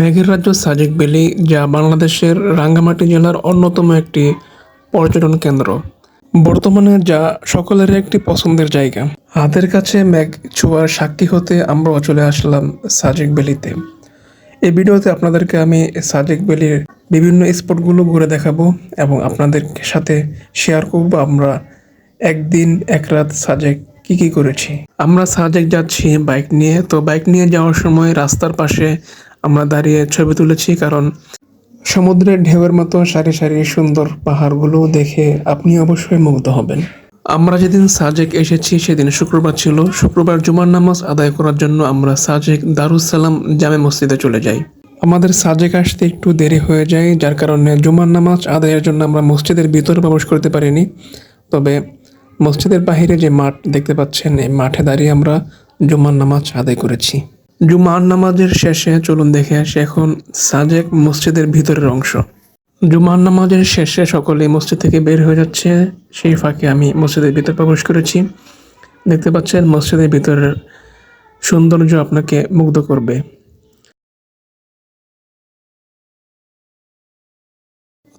মেঘের রাজ্য সাজেক ভ্যালি যা বাংলাদেশের রাঙ্গামাটি জেলার অন্যতম একটি পর্যটন কেন্দ্র। বর্তমানে যা সকলের একটি পছন্দের জায়গা। হাতের কাছে মেঘ ছোঁয়ার সাক্ষী হতে আমরাও চলে আসলাম সাজেক ভ্যালিতে এই ভিডিওতে আপনাদেরকে আমি সাজেক ভ্যালির বিভিন্ন স্পটগুলো ঘুরে দেখাবো এবং আপনাদের সাথে শেয়ার করব আমরা একদিন, এক রাত সাজেক কি কি করেছি। আমরা সাজেক যাচ্ছি বাইক নিয়ে, তো বাইক নিয়ে যাওয়ার সময় রাস্তার পাশে আমরা দাঁড়িয়ে ছবি তুলেছি, কারণ সমুদ্রের ঢেউয়ের মতো সারি সারি সুন্দর পাহাড়গুলো দেখে আপনি অবশ্যই মুগ্ধ হবেন। আমরা যেদিন সাজেক এসেছি, সেদিন শুক্রবার ছিল। শুক্রবার জুমার নামাজ আদায় করার জন্য আমরা সাজেক দারুসালাম জামে মসজিদে চলে যাই। আমাদের সাজেক আসতে একটু দেরি হয়ে যায়, যার কারণে জুমার নামাজ আদায়ের জন্য আমরা মসজিদের ভিতরে প্রবেশ করতে পারিনি। তবে মসজিদের বাহিরে যে মাঠ দেখতে পাচ্ছেন, এই মাঠে দাঁড়িয়ে আমরা জুমার নামাজ আদায় করেছি। জুমার নামাজের শেষে চলুন দেখে আসি এখন সাজেক মসজিদের ভিতরের অংশ। জুমার নামাজের শেষে সকলে মসজিদ থেকে বের হয়ে যাচ্ছে। সেই ফাঁকে আমি মসজিদের ভিতরে প্রবেশ করেছি। দেখতে পাচ্ছেন মসজিদের ভিতরের সৌন্দর্য আপনাকে মুগ্ধ করবে।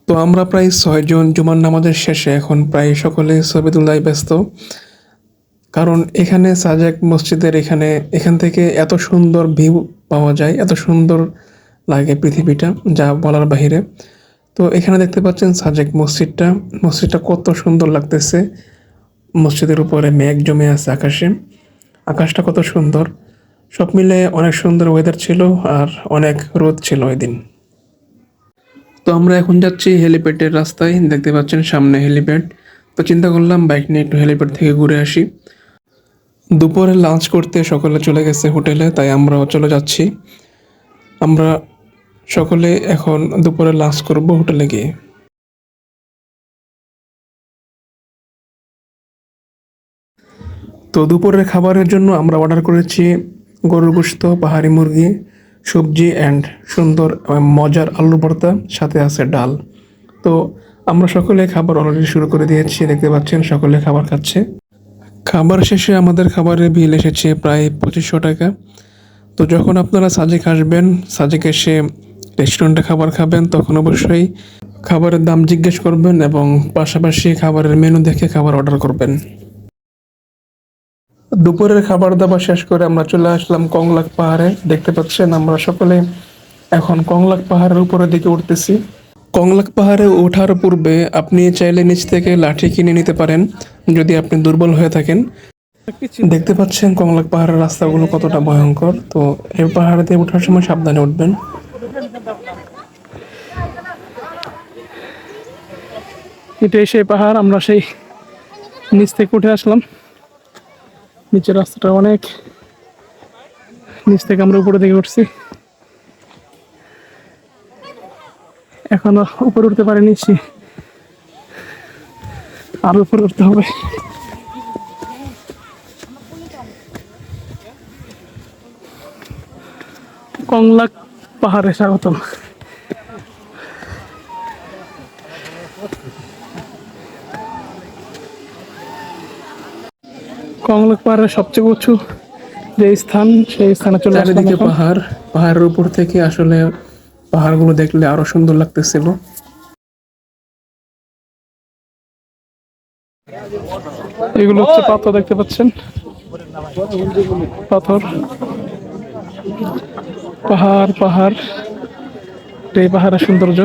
তো আমরা প্রায় ছয়জন জুমার নামাজের শেষে এখন প্রায় সকলে তোলায় ব্যস্ত। কারণ এখানে সাজেক মসজিদের এখানে, এখান থেকে এত সুন্দর ভিউ পাওয়া যায়, এত সুন্দর লাগে পৃথিবীটা, যা বলার বাহিরে। তো এখানে দেখতে পাচ্ছেন সাজেক মসজিদটা। মসজিদটা কত সুন্দর লাগতেছে। মসজিদের উপরে মেঘ জমে আছে আকাশে। আকাশটা কত সুন্দর। সব মিলে অনেক সুন্দর ওয়েদার ছিল আর অনেক রোদ ছিল ওই দিন তো আমরা এখন যাচ্ছি হেলিপ্যাডের রাস্তায়। দেখতে পাচ্ছেন সামনে হেলিপ্যাড। তো চিন্তা করলাম বাইক নিয়ে একটু হেলিপ্যাড থেকে ঘুরে আসি। দুপুরে লাঞ্চ করতে সকলে চলে গেছে হোটেলে, তাই আমরাও চলে যাচ্ছি। আমরা সকলে এখন দুপুরে লাঞ্চ করব হোটেলে গিয়ে। তো দুপুরের খাবারের জন্য আমরা অর্ডার করেছি গরুর গোস্ত পাহাড়ি মুরগি, সবজি অ্যান্ড সুন্দর মজার আলু ভর্তা, সাথে আছে ডাল। তো আমরা সকলে খাবার অলরেডি শুরু করে দিয়েছি, দেখতে পাচ্ছেন সকলে খাবার খাচ্ছে। খাবার শেষে আমাদের খাবারের বিল এসেছে প্রায় পঁচিশশো টাকা। তো যখন আপনারা সাজেক আসবেন সাজেক এসে রেস্টুরেন্টে খাবার খাবেন, তখন অবশ্যই খাবারের দাম জিজ্ঞেস করবেন এবং পাশাপাশি খাবারের মেনু দেখে খাবার অর্ডার করবেন। দুপুরের খাবার দাবার শেষ করে আমরা চলে আসলাম কংলাক পাহাড়ে। দেখতে পাচ্ছেন আমরা সকলে এখন কংলাক পাহাড়ের উপরের দিকে উঠতেছি। কংলাক পাহাড়ে ওঠার পূর্বে আপনি চাইলে নিচ থেকে লাঠি কিনে নিতে পারেন, যদি আপনি দুর্বল হয়ে থাকেন। দেখতে পাচ্ছেন কংলাক পাহাড়ের রাস্তাগুলো কতটা ভয়ঙ্কর। তো এই পাহাড়ে দিয়ে ওঠার সময় সাবধানে উঠবেন। এটাই সেই পাহাড়, আমরা সেই নিচ থেকে উঠে আসলাম। নিচের রাস্তাটা অনেক। নিচ থেকে আমরা উপরে দিকে উঠছি। এখনও উপরে উঠতে পারিনি সে- আরও উপরে উঠতে হবে। কংলাক পাহাড়ে স্বাগতম। কংলাক পাহাড়ের সবচেয়ে উঁচু যে স্থান সেই স্থানে চলে চারিদিকে পাহাড় পাহাড়ের উপর থেকে আসলে পাহাড়গুলো দেখলে আরও সুন্দর লাগতেছিল। এগুলো হচ্ছে পাথর দেখতে পাচ্ছেন? পাথর। পাহাড় পাহাড়। এই পাহাড়ের সৌন্দর্য।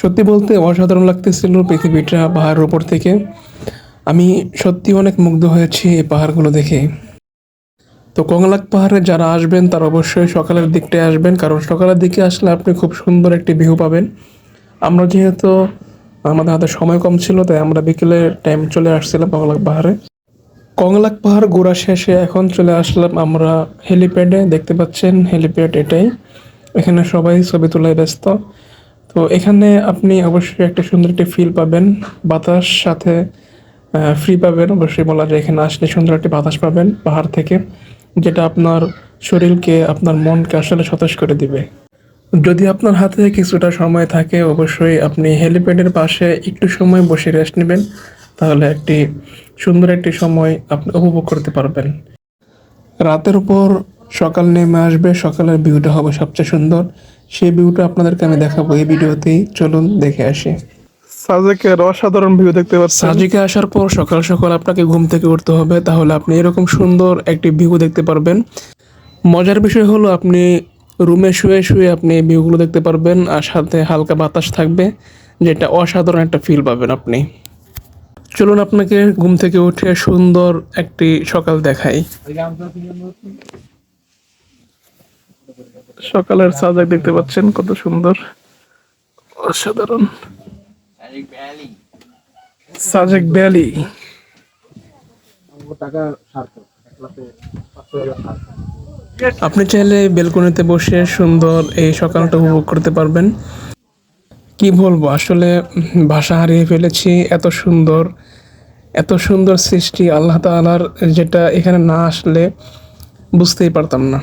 সত্যি বলতে অসাধারণ লাগতেছিল পৃথিবীটা পাহাড়ের উপর থেকে। আমি সত্যি অনেক মুগ্ধ হয়েছি এই পাহাড়গুলো দেখে। তো কংলাক পাহাড়ে যারা আসবেন, তারা অবশ্যই সকালের দিকটায় আসবেন। কারণ সকালের দিকে আসলে আপনি খুব সুন্দর একটি ভিউ পাবেন। আমরা যেহেতু, আমাদের হাতে সময় কম ছিল, তাই আমরা বিকেলে টাইম চলে আসছিলাম কংলাক পাহাড়ে। কংলাক পাহাড় ঘোরা শেষে এখন চলে আসলাম আমরা হেলিপ্যাডে দেখতে পাচ্ছেন হেলিপ্যাড এটাই। এখানে সবাই ছবি তোলায় ব্যস্ত। তো এখানে আপনি অবশ্যই একটা সুন্দর একটি ফিল পাবেন। বাতাস সাথে ফ্রি পাবেন। অবশ্যই বলা যায় এখানে আসলে সুন্দর একটি বাতাস পাবেন পাহাড় থেকে। যেটা আপনার শরীরকে, আপনার মনকে আসলে সতেজ করে দিবে। যদি আপনার হাতে কিছুটা সময় থাকে, অবশ্যই আপনি হেলিপ্যাডের পাশে একটু সময় বসে রেস্ট নেবেন। তাহলে একটি সুন্দর একটি সময় আপনি উপভোগ করতে পারবেন। রাতের উপর সকাল নেমে আসবে, সকালের ভিউটা হবে সবচেয়ে সুন্দর। সেই ভিউটা আপনাদেরকে আমি দেখাবো এই ভিডিওতেই। চলুন দেখে আসি। সাজেকের অসাধারণ ভিউ দেখতে পাচ্ছেন। সাজিকে আসার পর সকাল সকাল আপনাকে ঘুম থেকে উঠতে হবে, তাহলে আপনি এরকম সুন্দর একটি ভিউ দেখতে পারবেন। মজার বিষয় হলো আপনি রুমে শুয়ে শুয়ে আপনি ভিউগুলো দেখতে পারবেন, আর সাথে হালকা বাতাস থাকবে, যেটা অসাধারণ একটা ফিল পাবেন আপনি। চলুন আপনাকে ঘুম থেকে উঠে সুন্দর একটি সকাল দেখাই। সকালের সাজেক দেখতে পাচ্ছেন, কত সুন্দর, অসাধারণ। সাজেক ভ্যালি আপনি চাইলে বেলকনিতে বসে সুন্দর এই সকালটা উপভোগ করতে পারবেন। কি বলব আসলে ভাষা হারিয়ে ফেলেছি এত সুন্দর এত সুন্দর সৃষ্টি আল্লাহ তাআলার যেটা এখানে না আসলে বুঝতেই পারতাম না।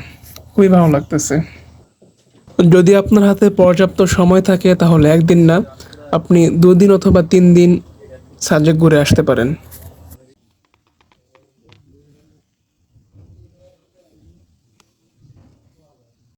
খুবই ভালো লাগতেছে। যদি আপনার হাতে পর্যাপ্ত সময় থাকে তাহলে একদিন না আপনি দুদিন অথবা তিন দিন সাজেক ঘুরে আসতে পারেন।